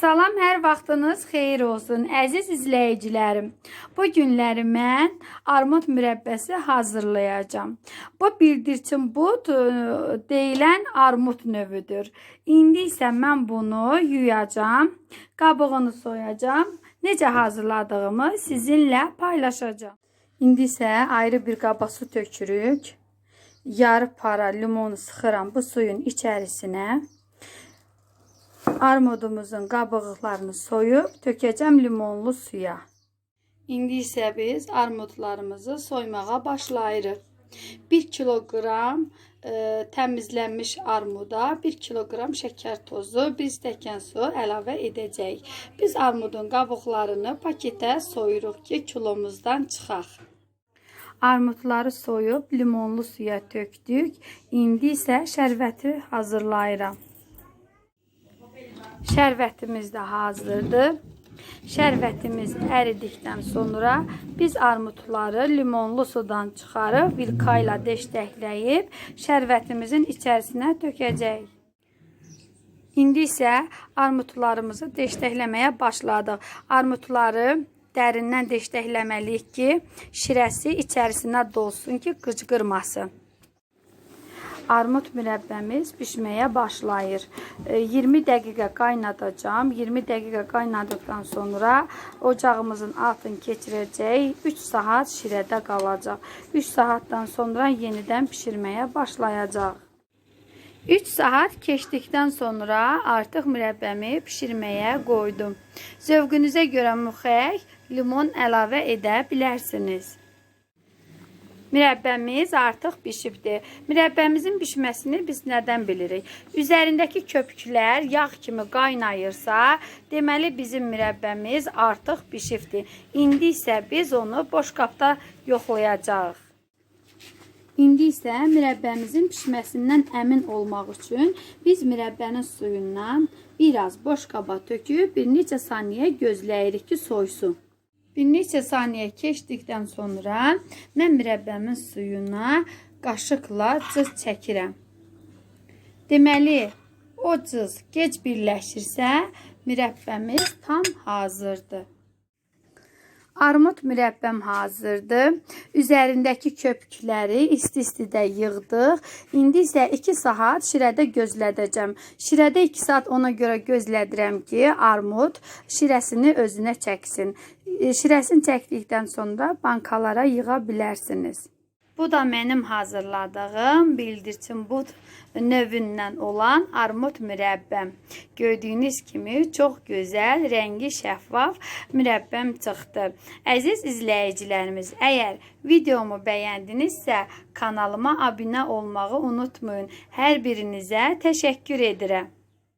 Salam, hər vaxtınız xeyir olsun, əziz izləyicilərim. Bu günləri mən armud mürəbbəsi hazırlayacağam. Bu bildirçin bud e, deyilən armud növüdür. İndi isə mən bunu yuyacağam, qabığını soyacağam. Necə hazırladığımı sizinlə paylaşacağam. İndi isə ayrı bir qaba su tökürük. Yarı para limonu sıxıram bu suyun içərisinə. Armudumuzun qabıqlarını soyub tökəcəm limonlu suya. İndi isə biz armudlarımızı soymağa başlayırıq. 1 kiloqram e, təmizlənmiş armuda 1 kiloqram şəkər tozu, 1 stəkan su əlavə edəcəyik. Biz armudun qabıqlarını paketə soyuruq ki, kilomuzdan çıxaq. Armudları soyub limonlu suya tökdük. İndi isə şərbəti hazırlayıram. Şərbətimiz də hazırdır. Şərbətimiz əridikdən sonra biz armudları limonlu sudan çıxarıb vilka ilə deşləkləyib şərbətimizin içərisinə tökəcəyik. İndi isə armudlarımızı deşləkləməyə başladıq. Armudları dərindən deşləkləməliyik ki, şirəsi içərisinə dolsun ki, qıcqırmasın. Armud mürəbbəmiz bişməyə başlayır. E, 20 dəqiqə qaynadacağam. 20 dəqiqə qaynadıqdan sonra ocağımızın altını keçirəcək. 3 saat şirədə qalacaq. 3 saatdan sonra yenidən bişirməyə başlayacaq. 3 saat keçdikdən sonra artıq mürəbbəmi bişirməyə qoydum. Zövqünüzə görə müxək, limon əlavə edə bilərsiniz. Mürəbbəmiz artıq bişibdir. Mürəbbəmizin bişməsini biz nədən bilirik? Üzərindəki köpüklər yağ kimi qaynayırsa, deməli bizim mürəbbəmiz artıq bişibdir. İndi isə biz onu boş qabda yoxlayacağıq. İndi isə mürəbbəmizin bişməsindən əmin olmaq üçün biz mürəbbənin suyundan biraz boş qaba töküb bir neçə saniyə gözləyirik ki, soysun. Bir neçə saniyə keçdikdən sonra mən mürəbbəmin suyuna qaşıqla cız çəkirəm. Deməli, o cız gec birləşirsə, mürəbbəmiz tam hazırdır. Armud mürəbbəm hazırdır. Üzərindəki köpükləri isti-istidə yığdıq. İndi isə 2 saat şirədə gözlədəcəm. Şirədə 2 saat ona görə gözlədirəm ki, armud şirəsini özünə çəksin. E, Şirəsini çəkdikdən sonra bankalara yığa bilərsiniz. Bu da mənim hazırladığım bildirçin bud növündən olan armud mürəbbəm. Gördüyünüz kimi çox gözəl, rəngi şəffaf mürəbbəm çıxdı. Əziz izləyicilərimiz, əgər videomu bəyəndinizsə, kanalıma abunə olmağı unutmayın. Hər birinizə təşəkkür edirəm.